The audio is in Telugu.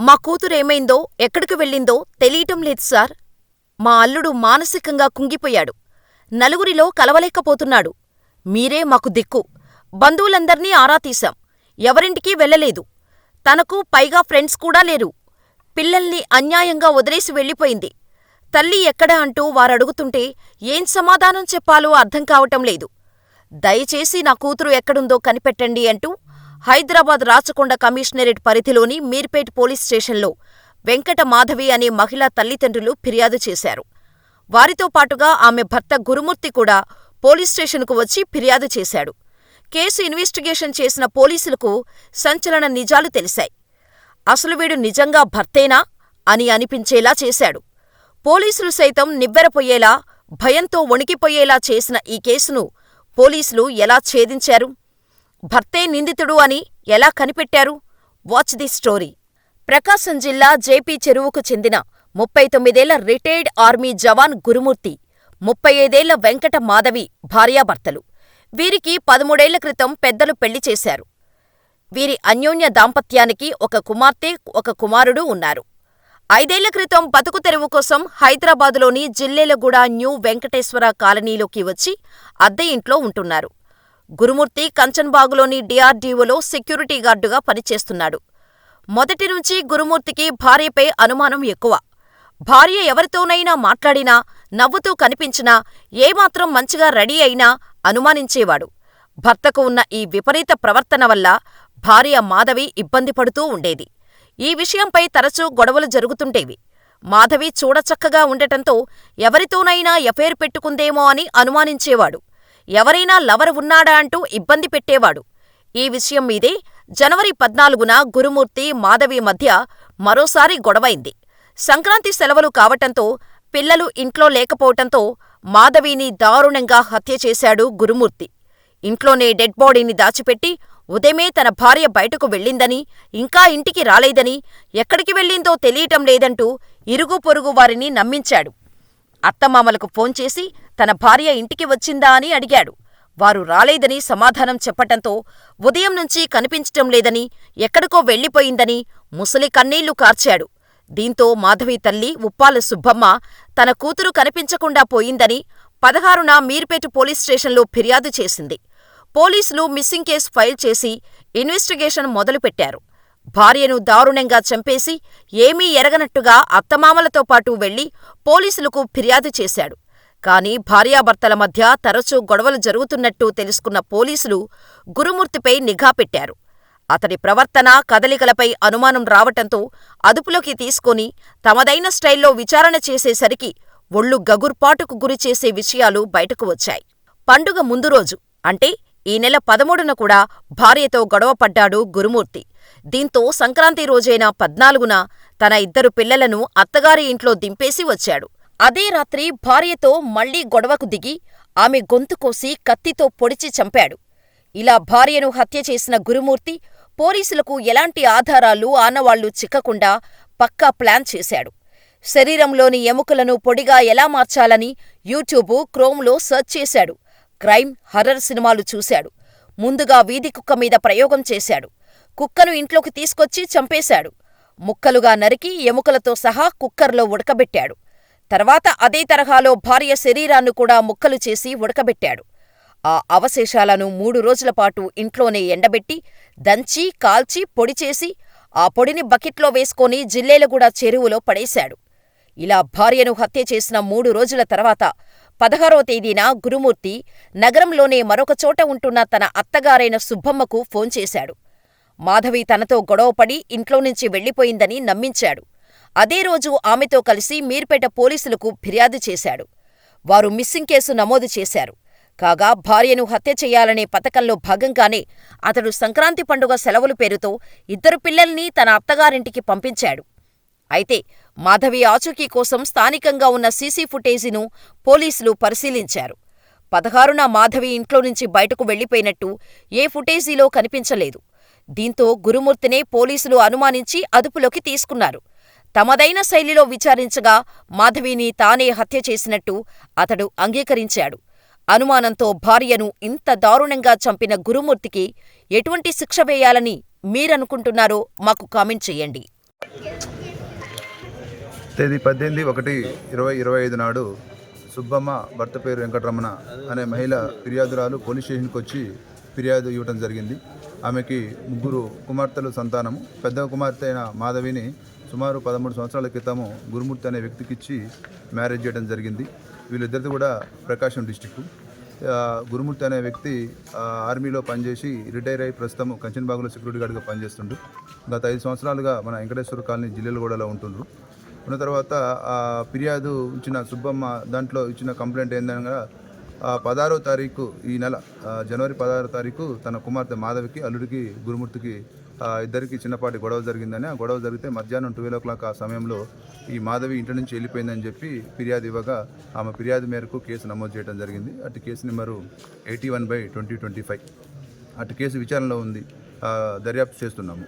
మా కూతురేమైందో, ఎక్కడికి వెళ్ళిందో తెలియటం లేదు సార్. మా అల్లుడు మానసికంగా కుంగిపోయాడు. నలుగురిలో కలవలేకపోతున్నాడు. మీరే మాకు దిక్కు. బంధువులందర్నీ ఆరా తీశాం. ఎవరింటికీ వెళ్ళలేదు. తనకు పైగా ఫ్రెండ్స్ కూడా లేరు. పిల్లల్ని అన్యాయంగా వదిలేసి వెళ్ళిపోయింది. తల్లి ఎక్కడ అంటూ వారడుగుతుంటే ఏం సమాధానం చెప్పాలో అర్థం కావటం లేదు. దయచేసి నా కూతురు ఎక్కడుందో కనిపెట్టండి అంటూ హైదరాబాద్ రాచకొండ కమిషనరేట్ పరిధిలోని మీర్పేట్ పోలీస్ స్టేషన్లో వెంకట మాధవి అనే మహిళా తల్లిదండ్రులు ఫిర్యాదు చేశారు. వారితో పాటుగా ఆమె భర్త గురుమూర్తి కూడా పోలీస్ స్టేషన్కు వచ్చి ఫిర్యాదు చేశాడు. కేసు ఇన్వెస్టిగేషన్ చేసిన పోలీసులకు సంచలన నిజాలు తెలిశాయి. అసలు వీడు నిజంగా భర్తేనా అని అనిపించేలా చేశాడు. పోలీసులు సైతం నివ్వెరపోయేలా, భయంతో వణికిపోయేలా చేసిన ఈ కేసును పోలీసులు ఎలా ఛేదించారు? భర్తే నిందితుడు అని ఎలా కనిపెట్టారు? Watch the story. ప్రకాశం జిల్లా జేపీ చెరువుకు చెందిన ముప్పై తొమ్మిదేళ్ళ రిటైర్డ్ ఆర్మీ జవాన్ గురుమూర్తి, ముప్పై ఐదేళ్ళ వెంకట మాధవి భార్యాభర్తలు. వీరికి పదమూడేళ్ళ క్రితం పెద్దలు పెళ్ళి చేశారు. వీరి అన్యోన్య దాంపత్యానికి ఒక కుమార్తె, ఒక కుమారుడు ఉన్నారు. ఐదేళ్ళ క్రితం బతుకు తెరువు కోసం హైదరాబాదులోని జిల్లెలగూడ న్యూ వెంకటేశ్వర కాలనీలోకి వచ్చి అద్దె ఇంట్లో ఉంటున్నారు. గురుమూర్తి కంచన్బాగులోని డిఆర్డీఓలో సెక్యూరిటీ గార్డుగా పనిచేస్తున్నాడు. మొదటి నుంచి గురుమూర్తికి భార్యపై అనుమానం ఎక్కువ. భార్య ఎవరితోనైనా మాట్లాడినా, నవ్వుతూ కనిపించినా, ఏమాత్రం మంచిగా రెడీ అయినా అనుమానించేవాడు. భర్తకు ఉన్న ఈ విపరీత ప్రవర్తన వల్ల భార్య మాధవి ఇబ్బంది పడుతూ ఉండేది. ఈ విషయంపై తరచూ గొడవలు జరుగుతుండేవి. మాధవి చూడచక్కగా ఉండటంతో ఎవరితోనైనా ఎఫైర్ పెట్టుకుందేమో అని అనుమానించేవాడు. ఎవరైనా లవర్ ఉన్నాడా అంటూ ఇబ్బంది పెట్టేవాడు. ఈ విషయం మీదే జనవరి పద్నాలుగున గురుమూర్తి, మాధవి మధ్య మరోసారి గొడవైంది. సంక్రాంతి సెలవులు కావటంతో పిల్లలు ఇంట్లో లేకపోవటంతో మాధవిని దారుణంగా హత్య చేశాడు గురుమూర్తి. ఇంట్లోనే డెడ్ బాడీని దాచిపెట్టి ఉదయమే తన భార్య బయటకు వెళ్ళిందని, ఇంకా ఇంటికి రాలేదని, ఎక్కడికి వెళ్ళిందో తెలియటం లేదంటూ ఇరుగు పొరుగు వారిని నమ్మించాడు. అత్తమామలకు ఫోన్ చేసి తన భార్య ఇంటికి వచ్చిందా అని అడిగాడు. వారు రాలేదని సమాధానం చెప్పటంతో ఉదయం నుంచి కనిపించటం లేదని, ఎక్కడికో వెళ్ళిపోయిందని ముసలి కన్నీళ్ళు కార్చాడు. దీంతో మాధవి తల్లి ఉప్పాల సుబ్బమ్మ తన కూతురు కనిపించకుండా పోయిందని పదహారున మీర్పేట పోలీస్ స్టేషన్లో ఫిర్యాదు చేసింది. పోలీసులు మిస్సింగ్ కేసు ఫైల్ చేసి ఇన్వెస్టిగేషన్ మొదలుపెట్టారు. భార్యను దారుణంగా చంపేసి ఏమీ ఎరగనట్టుగా అత్తమామలతో పాటు వెళ్ళి పోలీసులకు ఫిర్యాదు చేశాడు. కాని భార్యాభర్తల మధ్య తరచూ గొడవలు జరుగుతున్నట్టు తెలుసుకున్న పోలీసులు గురుమూర్తిపై నిఘా పెట్టారు. అతడి ప్రవర్తన, కదలికలపై అనుమానం రావటంతో అదుపులోకి తీసుకుని తమదైన స్టైల్లో విచారణ చేసేసరికి ఒళ్ళు గగుర్పాటుకు గురిచేసే విషయాలు బయటకు వచ్చాయి. పండుగ ముందు రోజు అంటే ఈ నెల పదమూడున కూడా భార్యతో గొడవపడ్డాడు గురుమూర్తి. దీంతో సంక్రాంతి రోజైన పద్నాలుగున తన ఇద్దరు పిల్లలను అత్తగారి ఇంట్లో దింపేసి వచ్చాడు. అదే రాత్రి భార్యతో మళ్ళీ గొడవకు దిగి ఆమె గొంతు కోసి కత్తితో పొడిచి చంపాడు. ఇలా భార్యను హత్య చేసిన గురుమూర్తి పోలీసులకు ఎలాంటి ఆధారాలు, ఆనవాళ్ళు చిక్కకుండా పక్కా ప్లాన్ చేశాడు. శరీరంలోని ఎముకలను పొడిగా ఎలా మార్చాలని యూట్యూబ్, క్రోమ్లో సెర్చ్ చేశాడు. క్రైమ్, హర్రర్ సినిమాలు చూశాడు. ముందుగా వీధి కుక్క మీద ప్రయోగం చేశాడు. కుక్కను ఇంట్లోకి తీసుకొచ్చి చంపేశాడు. ముక్కలుగా నరికి ఎముకలతో సహా కుక్కర్లో ఉడకబెట్టాడు. తర్వాత అదే తరహాలో భార్య శరీరాన్ని కూడా ముక్కలు చేసి ఉడకబెట్టాడు. ఆ అవశేషాలను మూడు రోజులపాటు ఇంట్లోనే ఎండబెట్టి, దంచి, కాల్చి, పొడిచేసి ఆ పొడిని బకెట్లో వేసుకొని జిల్లేలగూడ చెరువులో పడేశాడు. ఇలా భార్యను హత్య చేసిన మూడు రోజుల తర్వాత పదహారో తేదీన గురుమూర్తి నగరంలోనే మరొకచోట ఉంటున్న తన అత్తగారైన సుబ్బమ్మకు ఫోన్ చేశాడు. మాధవి తనతో గొడవపడి ఇంట్లోనుంచి వెళ్ళిపోయిందని నమ్మించాడు. అదే రోజు ఆమెతో కలిసి మీర్పేట పోలీసులకు ఫిర్యాదు చేశాడు. వారు మిస్సింగ్ కేసు నమోదు చేశారు. కాగా భార్యను హత్య చెయ్యాలనే పథకంలో భాగంగానే అతడు సంక్రాంతి పండుగ సెలవుల పేరుతో ఇద్దరు పిల్లల్ని తన అత్తగారింటికి పంపించాడు. అయితే మాధవి ఆచూకీ కోసం స్థానికంగా ఉన్న సీసీ ఫుటేజీను పోలీసులు పరిశీలించారు. పదహారున మాధవి ఇంట్లో నుంచి బయటకు వెళ్ళిపోయినట్టు ఏ ఫుటేజీలో కనిపించలేదు. దీంతో గురుమూర్తినే పోలీసులు అనుమానించి అదుపులోకి తీసుకున్నారు. తమదైన శైలిలో విచారించగా మాధవిని తానే హత్య చేసినట్టు అతడు అంగీకరించాడు. అనుమానంతో భార్యను ఇంత దారుణంగా చంపిన గురుమూర్తికి ఎటువంటి శిక్ష వేయాలని మీరనుకుంటున్నారో మాకు కామెంట్ చేయండి. తేదీ పద్దెనిమిది ఒకటి ఇరవై ఇరవై ఐదు నాడు సుబ్బమ్మ భర్త పేరు వెంకటరమణ అనే మహిళ ఫిర్యాదురాలు పోలీస్ స్టేషన్కి వచ్చి ఫిర్యాదు ఇవ్వడం జరిగింది. ఆమెకి ముగ్గురు కుమార్తెలు సంతానము. పెద్ద కుమార్తె అయిన మాధవిని సుమారు పదమూడు సంవత్సరాల క్రితము గురుమూర్తి అనే వ్యక్తికి ఇచ్చి మ్యారేజ్ చేయడం జరిగింది. వీళ్ళిద్దరిది కూడా ప్రకాశం డిస్టిక్ గురుమూర్తి అనే వ్యక్తి ఆర్మీలో పనిచేసి రిటైర్ అయి ప్రస్తుతం కంచన్బాగులో సెక్యూరిటీ గార్డ్గా పనిచేస్తుండు. గత ఐదు సంవత్సరాలుగా మన వెంకటేశ్వర కాలనీ జిల్లెలగూడలో ఉంటుండ్రు. ఉన్న తర్వాత ఆ ఫిర్యాదు ఇచ్చిన సుబ్బమ్మ దాంట్లో ఇచ్చిన కంప్లైంట్ ఏందనగా పదహారో తారీఖు ఈ నెల జనవరి పదహారో తారీఖు తన కుమార్తె మాధవికి అల్లుడికి గురుమూర్తికి ఇద్దరికి చిన్నపాటి గొడవ జరిగిందని ఆ గొడవ జరిగితే మధ్యాహ్నం ట్వెల్వ్ ఓ క్లాక్ ఆ సమయంలో ఈ మాధవి ఇంటి నుంచి వెళ్ళిపోయిందని చెప్పి ఫిర్యాదు ఇవ్వగా ఆమె ఫిర్యాదు మేరకు కేసు నమోదు చేయడం జరిగింది. అటు case number eighty one by twenty twenty five అటు కేసు విచారణలో ఉంది. దర్యాప్తు చేస్తున్నాము.